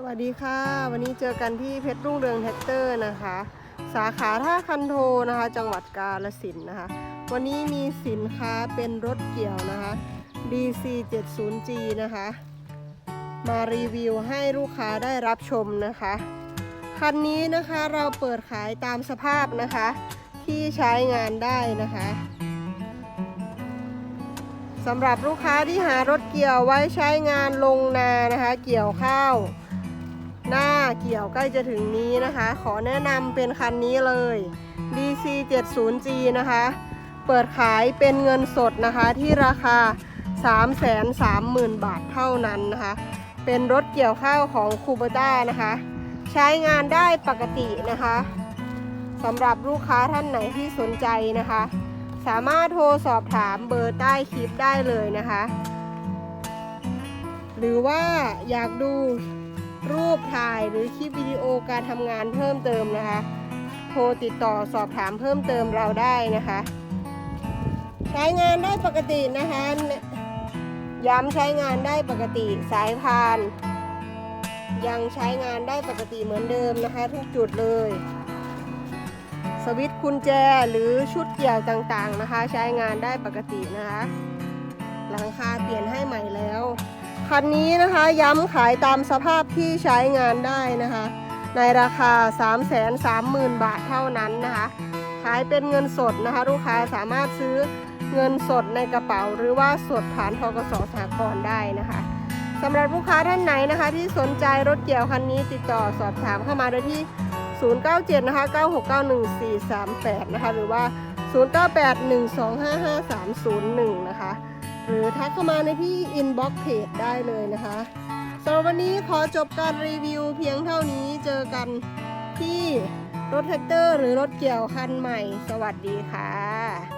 สวัสดีค่ะ วันนี้เจอกันที่เพชรรุ่งเรืองแท็กเตอร์นะคะ สาขาท่าคันโทนะคะ จังหวัดกาฬสินนะคะ วันนี้มีสินค้าเป็นรถเกี่ยวนะคะ DC 70G นะคะ มารีวิวให้ลูกค้าได้รับชมนะคะ คันนี้นะคะเราเปิดขายตามสภาพนะคะ ที่ใช้งานได้นะคะสำหรับลูกค้าที่หารถเกี่ยวไว้ใช้งานลงนานะคะ เกี่ยวข้าว หน้าเกี่ยวใกล้จะถึงนี้นะคะ ขอแนะนำเป็นคันนี้เลย DC 70G นะคะ เปิดขายเป็นเงินสดนะคะที่ราคา 330,000 บาทเท่านั้นนะคะ เป็นรถเกี่ยวข้าวของคูเบต้านะคะ ใช้งานได้ปกตินะคะสำหรับลูกค้าท่านไหนที่สนใจนะคะ สามารถโทรสอบถามเบอร์ใต้คลิปได้เลยนะคะ หรือว่าอยากดูรูปถ่าย หรือคลิปวิดีโอการทำงานเพิ่มเติมนะคะ โทรติดต่อสอบถามเพิ่มเติมเราได้นะคะใช้งานได้ปกตินะคะ ย้ำใช้งานได้ปกติสายพาน ยังใช้งานได้ปกติเหมือนเดิมนะคะ ทุกจุดเลย สวิตช์กุญแจหรือชุดเกี่ยวต่างๆนะคะ ใช้งานได้ปกตินะคะ หลังคา คันนี้นะคะย้ำขายตามสภาพที่ใช้งานได้นะคะ ในราคา 330,000 บาทเท่านั้นนะคะ ขายเป็นเงินสดนะคะ ลูกค้าสามารถซื้อเงินสดในกระเป๋า หรือว่าสดผ่านทกสสากลได้นะคะสำหรับลูกค้าท่านไหนนะคะ ที่สนใจรถเกี่ยวคันนี้ติดต่อสอบถามเข้ามาได้ที่ 097 นะคะ 9691438 นะคะ หรือว่า 0981255301 นะคะ หรือทักเข้ามาในที่อินบ็อกเพจได้เลยนะคะสำหรับวันนี้ขอจบการรีวิวเพียงเท่านี้เจอกันที่รถแท็กเตอร์หรือรถเกี่ยวคันใหม่ สวัสดีค่ะ